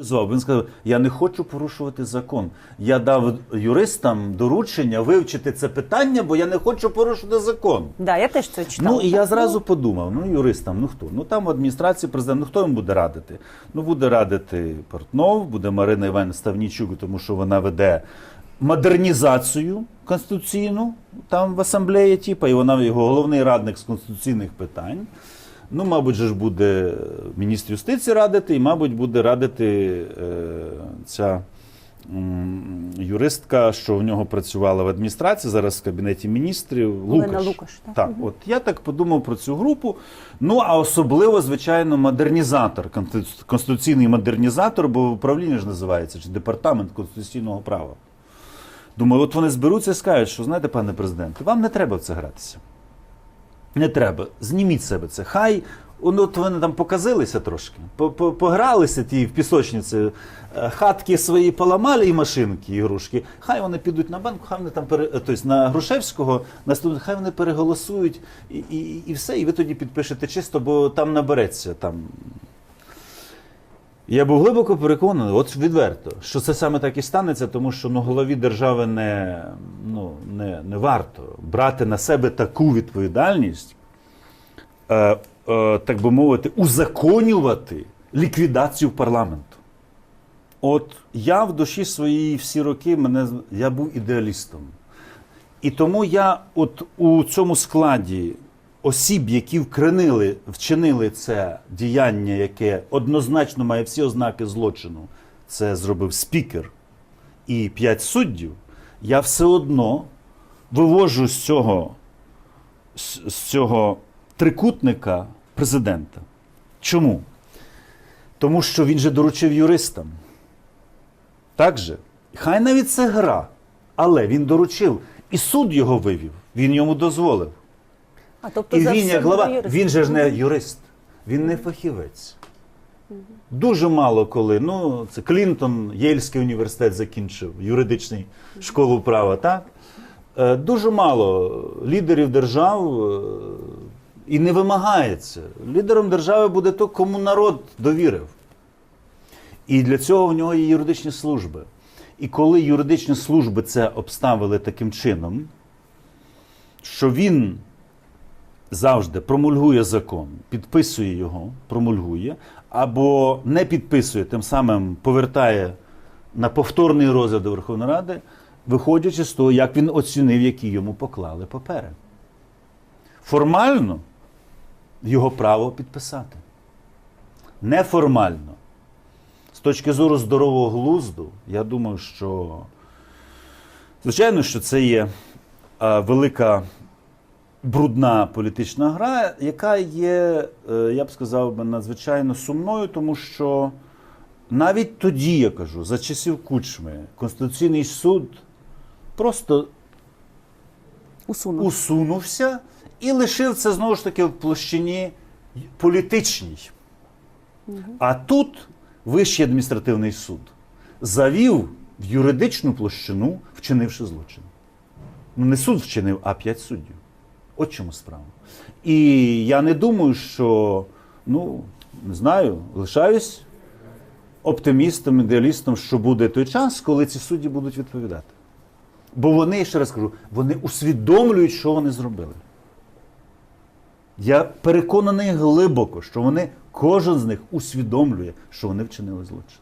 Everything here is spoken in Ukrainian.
Він сказав: я не хочу порушувати закон. Я дав юристам доручення вивчити це питання, бо я не хочу порушувати закон. Да, я теж це читала. Ну і я зразу подумав: ну юристам, ну хто? Ну там в адміністрації президента, ну хто їм буде радити? Ну буде радити Портнов, буде Марина Іванівна Ставнічук, тому що вона веде модернізацію конституційну там в асамблеї, типу, і вона його головний радник з конституційних питань. Ну, мабуть, же ж буде міністр юстиції радити, і, мабуть, буде радити е, ця юристка, що в нього працювала в адміністрації, зараз в кабінеті міністрів. Лукаш. Лукаш, так. так, от я так подумав про цю групу. Ну, а особливо, звичайно, модернізатор, конституційний модернізатор, бо управління ж називається, чи департамент конституційного права. Думаю, от вони зберуться і скажуть, що знаєте, пане президенте, вам не треба в це гратися. Не треба. Зніміть себе це. Хай от вони там показилися трошки, по- по- погралися ті в пісочниці, е, хатки свої поламали і машинки, ігрушки. Хай вони підуть на банку, хай вони там пере, е, тобто на Грушевського, наступного, хай вони переголосують і, і, і все, і ви тоді підпишете чисто, бо там набереться там. Я був глибоко переконаний, от відверто, що це саме так і станеться, тому що ну, голові держави не, ну, не, не варто брати на себе таку відповідальність, е, е, так би мовити, узаконювати ліквідацію парламенту. От я в душі своїй всі роки мене, я був ідеалістом. І тому я от у цьому складі осіб, які вкренили, вчинили це діяння, яке однозначно має всі ознаки злочину, це зробив спікер і п'ять суддів, я все одно вивожу з цього, з цього трикутника президента. Чому? Тому що він же доручив юристам. Так же? Хай навіть це гра, але він доручив. І суд його вивів, він йому дозволив. А тобто І за він як глава, юрист. він же ж не юрист, він не фахівець. Дуже мало коли. Ну, це Клінтон, Єльський університет закінчив, юридичний школу права, так? Е, Дуже мало лідерів держав е, і не вимагається. Лідером держави буде то, кому народ довірив. І для цього в нього є юридичні служби. І коли юридичні служби це обставили таким чином, що він завжди промульгує закон, підписує його, промульгує, або не підписує, тим самим повертає на повторний розгляд Верховної Ради, виходячи з того, як він оцінив, які йому поклали папери. Формально його право підписати. Неформально. З точки зору здорового глузду, я думаю, що звичайно, що це є е, велика брудна політична гра, яка є, е, я б сказав, би, надзвичайно сумною, тому що навіть тоді, я кажу, за часів Кучми, Конституційний суд просто Усунув. усунувся і лишив це знову ж таки в площині політичній. А тут Вищий адміністративний суд завів в юридичну площину, вчинивши злочин. Ну, не суд вчинив, а п'ять суддів. От чому справа. І я не думаю, що, ну, не знаю, лишаюсь оптимістом, ідеалістом, що буде той час, коли ці судді будуть відповідати. Бо вони, ще раз кажу, вони усвідомлюють, що вони зробили. Я переконаний глибоко, що вони, кожен з них усвідомлює, що вони вчинили злочин.